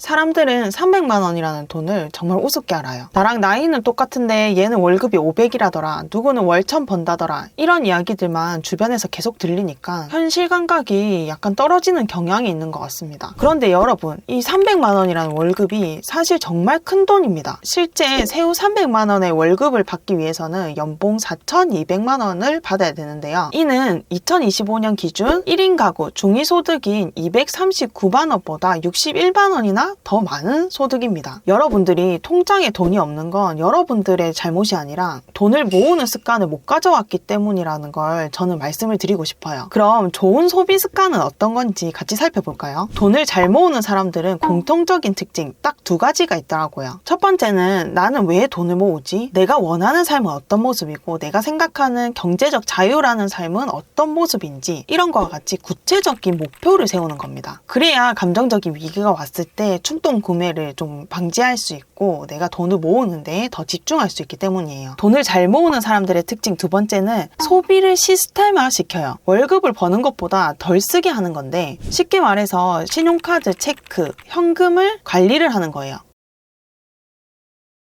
사람들은 300만 원이라는 돈을 정말 우습게 알아요. 나랑 나이는 똑같은데 얘는 월급이 500이라더라. 누구는 월천 번다더라. 이런 이야기들만 주변에서 계속 들리니까 현실 감각이 약간 떨어지는 경향이 있는 것 같습니다. 그런데 여러분, 이 300만 원이라는 월급이 사실 정말 큰 돈입니다. 실제 세후 300만 원의 월급을 받기 위해서는 연봉 4,200만 원을 받아야 되는데요. 이는 2025년 기준 1인 가구 중위소득인 239만 원보다 61만 원이나 더 많은 소득입니다. 여러분들이 통장에 돈이 없는 건 여러분들의 잘못이 아니라 돈을 모으는 습관을 못 가져왔기 때문이라는 걸 저는 말씀을 드리고 싶어요. 그럼 좋은 소비 습관은 어떤 건지 같이 살펴볼까요? 돈을 잘 모으는 사람들은 공통적인 특징 딱 두 가지가 있더라고요. 첫 번째는 나는 왜 돈을 모으지? 내가 원하는 삶은 어떤 모습이고 내가 생각하는 경제적 자유라는 삶은 어떤 모습인지 이런 거와 같이 구체적인 목표를 세우는 겁니다. 그래야 감정적인 위기가 왔을 때 충동 구매를 좀 방지할 수 있고 내가 돈을 모으는데 더 집중할 수 있기 때문이에요. 돈을 잘 모으는 사람들의 특징 두 번째는 소비를 시스템화 시켜요. 월급을 버는 것보다 덜 쓰게 하는 건데 쉽게 말해서 신용카드 체크, 현금을 관리를 하는 거예요.